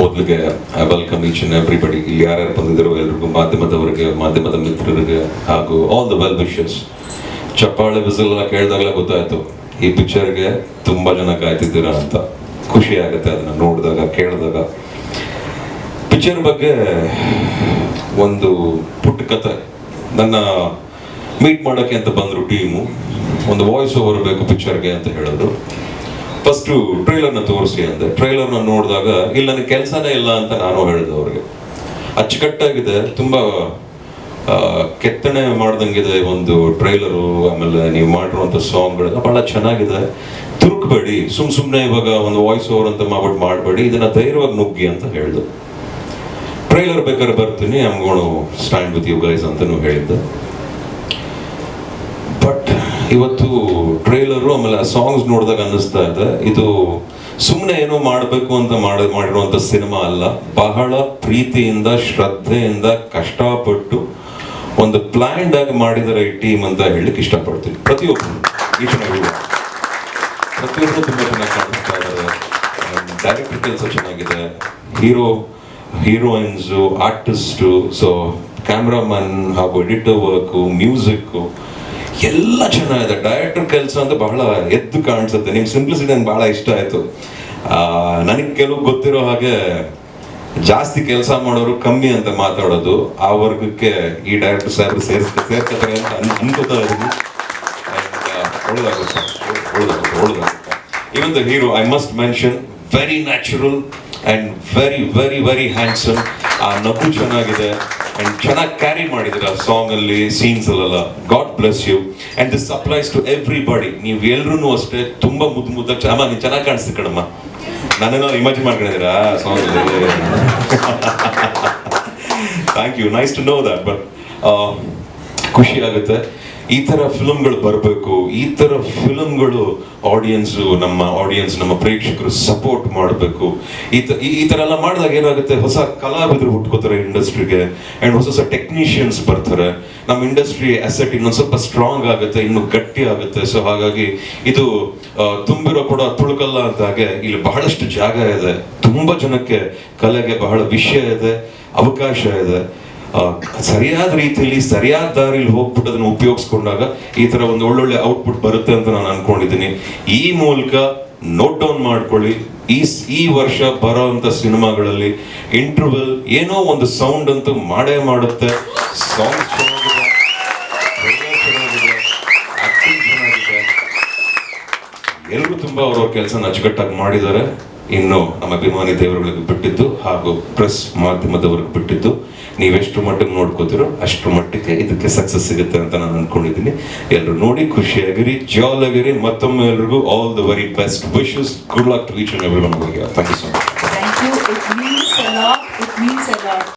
ಮೊದಲಿಗೆ I welcome each and everybody ಇಲ್ಲಿ ಯಾರ್ಯಾರು ಬಂದಿದ್ದಾರೋ ಎಲ್ರಿಗೂ ಮಾಧ್ಯಮದವರಿಗೆ, ಮಾಧ್ಯಮದ ಮಿತ್ರರಿಗೆ ಹಾಗೂ ಆಲ್ ದ ವೆಲ್ ವಿಶಸ್ ಚಪ್ಪಾಳೆ ಬಿಸಿಲೆಲ್ಲ ಕೇಳಿದಾಗಲೇ ಗೊತ್ತಾಯ್ತು. ಈ ಪಿಕ್ಚರ್ಗೆ ತುಂಬ ಜನ ಕಾಯ್ತಿದ್ದೀರಾ ಅಂತ. ಖುಷಿ ಆಗುತ್ತೆ ಅದನ್ನು ನೋಡಿದಾಗ, ಕೇಳಿದಾಗ. ಪಿಕ್ಚರ್ ಬಗ್ಗೆ ಒಂದು ಪುಟ್ಟ ಕತೆ. ನನ್ನ ಮೀಟ್ ಮಾಡೋಕ್ಕೆ ಅಂತ ಬಂದರು ಟೀಮು ಒಂದು ವಾಯ್ಸ್ ಓವರ್ ಬೇಕು ಪಿಕ್ಚರ್ಗೆ ಅಂತ ಹೇಳಿದ್ರು. ಫಸ್ಟು ಟ್ರೈಲರ್ನ ತೋರಿಸಿ ಅಂದೆ. ಟ್ರೈಲರ್ನ ನೋಡಿದಾಗ, ಇಲ್ಲಿ ನನಗೆ ಕೆಲಸನೇ ಇಲ್ಲ ಅಂತ ನಾನು ಹೇಳಿದೆ ಅವ್ರಿಗೆ. ಅಚ್ಚುಕಟ್ಟಾಗಿದೆ, ತುಂಬ ಕೆತ್ತನೆ ಮಾಡ್ದಂಗಿದೆ ಒಂದು ಟ್ರೈಲರು ಆಮೇಲೆ ನೀವು ಮಾಡಿರುವಂಥ ಸಾಂಗ್ಗಳೆಲ್ಲ ಭಾಳ ಚೆನ್ನಾಗಿದೆ. ತುರುಕ್ಬೇಡಿ, ಸುಮ್ ಸುಮ್ಮನೆ ಇವಾಗ ಒಂದು ವಾಯ್ಸ್ ಓವರ್ ಅಂತ ಮಾಡ್ಬಿಟ್ಟು ಮಾಡಬೇಡಿ, ಇದನ್ನ ಧೈರ್ಯವಾಗಿ ನುಗ್ಗಿ ಅಂತ ಹೇಳ್ದು. ಟ್ರೈಲರ್ ಬೇಕಾದ್ರೆ ಬರ್ತೀನಿ ಅಮ್ಗೋಣು ಸ್ಟ್ಯಾಂಡ್ ವಿತ್ ಯು ಗೈಸ್ ಅಂತಲೂ ಹೇಳಿದ್ದೆ. ಬಟ್ ಇವತ್ತು ಟ್ರೈಲರು ಆಮೇಲೆ ಸಾಂಗ್ಸ್ ನೋಡಿದಾಗ ಅನ್ನಿಸ್ತಾ ಇದೆ. ಇದು ಸುಮ್ಮನೆ ಏನೋ ಮಾಡಬೇಕು ಅಂತ ಮಾಡ ಮಾಡಿರುವಂಥ ಸಿನಿಮಾ ಅಲ್ಲ. ಬಹಳ ಪ್ರೀತಿಯಿಂದ, ಶ್ರದ್ಧೆಯಿಂದ ಕಷ್ಟಪಟ್ಟು ಒಂದು ಪ್ಲ್ಯಾಂಡ್ ಆಗಿ ಮಾಡಿದರೆ ಈ ಟೀಮ್ ಅಂತ ಹೇಳಲಿಕ್ಕೆ ಇಷ್ಟಪಡ್ತೀನಿ. ಪ್ರತಿಯೊಬ್ಬರು ಈ ಚೆನ್ನಾಗಿದೆ ಪ್ರತಿಯೊಬ್ಬರು ತುಂಬ ಚೆನ್ನಾಗಿ ಕಾಣಿಸ್ತಾ ಇದ್ದಾರೆ. ಡೈರೆಕ್ಟರ್ ಕೆಲಸ ಚೆನ್ನಾಗಿದೆ. Hero heroines artist so cameraman ಹಾಗೂ ಎಡಿಟರ್ ವರ್ಕು ಮ್ಯೂಸಿಕ್ಕು ಎಲ್ಲ ಚೆನ್ನಾಗಿದೆ. ಡೈರೆಕ್ಟರ್ ಕೆಲಸ ಅಂತ ಬಹಳ ಎದ್ದು ಕಾಣಿಸುತ್ತೆ. ನಿಮ್ ಸಿಂಪ್ಲಿಸಿಟಿ ನಂಗೆ ಬಹಳ ಇಷ್ಟ ಆಯ್ತು. ನನಗೆ ಕೆಲವು ಗೊತ್ತಿರೋ ಹಾಗೆ ಜಾಸ್ತಿ ಕೆಲಸ ಮಾಡೋರು ಕಮ್ಮಿ ಅಂತ ಮಾತಾಡೋದು. ಆ ವರ್ಗಕ್ಕೆ ಈ ಡೈರೆಕ್ಟರ್ ಸಾಹೇಬ್ ಸೇರ್ಸ್ ಸೇರ್ಕೊತಾರೆ ಅಂತ ಅನ್, ಅನ್ಕೋತಾ ಇದ್ದೀನಿ. ಒಳ್ಳೆದಾಗುತ್ತೆ hero I must mention very natural and very very very handsome ಆ, ನಗು ಚೆನ್ನಾಗಿದೆ. ಅಂಡ್ ಚೆನ್ನಾಗಿ ಕ್ಯಾರಿ ಮಾಡಿದಿರ ಸಾಂಗ್ ಅಲ್ಲಿ ಸೀನ್ಸ್ ಅಲ್ಲೆಲ್ಲ. God bless you and this applies to everybody ನೀವು ಎಲ್ರೂ ಅಷ್ಟೇ ತುಂಬಾ ಮುದ್ದು ಮುದ್ದ ಅಮ್ಮ, ನೀನು ಚೆನ್ನಾಗಿ ಕಾಣಿಸ್ತು ಕಣಮ್ಮ. ನನ್ನೇನೋ ಇಮ್ಯಾಜಿನ್ ಮಾಡ್ಕೊಂಡಿದ್ದೀರಾ song thank you nice to know that but ಖುಷಿ ಆಗುತ್ತೆ ಈ ತರ ಫಿಲಮ್ಗಳು ಬರಬೇಕು. ಈ ತರ ಫಿಲಮ್ಗಳು ಆಡಿಯನ್ಸು ನಮ್ಮ ಆಡಿಯನ್ಸ್ ನಮ್ಮ ಪ್ರೇಕ್ಷಕರು ಸಪೋರ್ಟ್ ಮಾಡಬೇಕು. ಈ ತ- ಎಲ್ಲ ಮಾಡಿದಾಗ ಏನಾಗುತ್ತೆ? ಹೊಸ ಕಲಾವಿದರು ಹುಟ್ಕೋತಾರೆ ಇಂಡಸ್ಟ್ರಿಗೆ. ಅಂಡ್ ಹೊಸ ಹೊಸ ಟೆಕ್ನಿಷಿಯನ್ಸ್ ಬರ್ತಾರೆ. ನಮ್ಮ ಇಂಡಸ್ಟ್ರಿ ಅಸೆಟ್ ಇನ್ನೊಂದು ಸ್ವಲ್ಪ ಸ್ಟ್ರಾಂಗ್ ಆಗುತ್ತೆ, ಇನ್ನು ಗಟ್ಟಿ ಆಗುತ್ತೆ. ಸೊ ಹಾಗಾಗಿ ಇದು ತುಂಬಿರೋ ಕೂಡ ತುಳುಕಲ್ಲ ಅಂತ ಹಾಗೆ ಇಲ್ಲಿ ಬಹಳಷ್ಟು ಜಾಗ ಇದೆ. ತುಂಬಾ ಜನಕ್ಕೆ ಕಲೆಗೆ ಬಹಳ ವಿಷಯ ಇದೆ, ಅವಕಾಶ ಇದೆ. ಸರಿಯಾದ ರೀತಿಯಲ್ಲಿ, ಸರಿಯಾದ ದಾರಿಲಿ ಹೋಗ್ಬಿಟ್ಟು ಅದನ್ನು ಉಪಯೋಗಿಸ್ಕೊಂಡಾಗ ಈ ತರ ಒಂದು ಒಳ್ಳೊಳ್ಳೆ ಔಟ್ಪುಟ್ ಬರುತ್ತೆ ಅಂತ ನಾನು ಅನ್ಕೊಂಡಿದ್ದೀನಿ. ಈ ಮೂಲಕ ನೋಟ್ ಡೌನ್ ಮಾಡ್ಕೊಳ್ಳಿ. ಈ ಈ ವರ್ಷ ಬರೋವಂಥ ಸಿನಿಮಾಗಳಲ್ಲಿ ಇಂಟರ್ವಲ್ ಏನೋ ಒಂದು ಸೌಂಡ್ ಅಂತೂ ಮಾಡೇ ಮಾಡುತ್ತೆ. ಸಾಂಗ್ ಚೆನ್ನಾಗಿದೆ. Trailer ಚೆನ್ನಾಗಿದೆ. ಎಲ್ಲರೂ ತುಂಬಾ ಅವರವ್ರ ಕೆಲಸ ಅಚ್ಚುಕಟ್ಟಾಗಿ ಮಾಡಿದ್ದಾರೆ. ಇನ್ನು ನಮ್ಮ ಅಭಿಮಾನಿ ದೇವರುಗಳಿಗೆ ಬಿಟ್ಟಿದ್ದು ಹಾಗೂ ಪ್ರೆಸ್ ಮಾಧ್ಯಮದವ್ರಿಗೆ ಬಿಟ್ಟಿದ್ದು, ನೀವೆಷ್ಟು ಮಟ್ಟಿಗೆ ನೋಡ್ಕೋತಿರೋ ಅಷ್ಟು ಮಟ್ಟಿಗೆ ಇದಕ್ಕೆ ಸಕ್ಸಸ್ ಸಿಗುತ್ತೆ ಅಂತ ನಾನು ಅನ್ಕೊಂಡಿದ್ದೀನಿ. ಎಲ್ಲರೂ ನೋಡಿ, ಖುಷಿಯಾಗಿರಿ ಜಾಲ್ ಆಗಿರಿ ಮತ್ತೊಮ್ಮೆ ಎಲ್ರಿಗೂ all the very best wishes good luck to each and every one thank you so much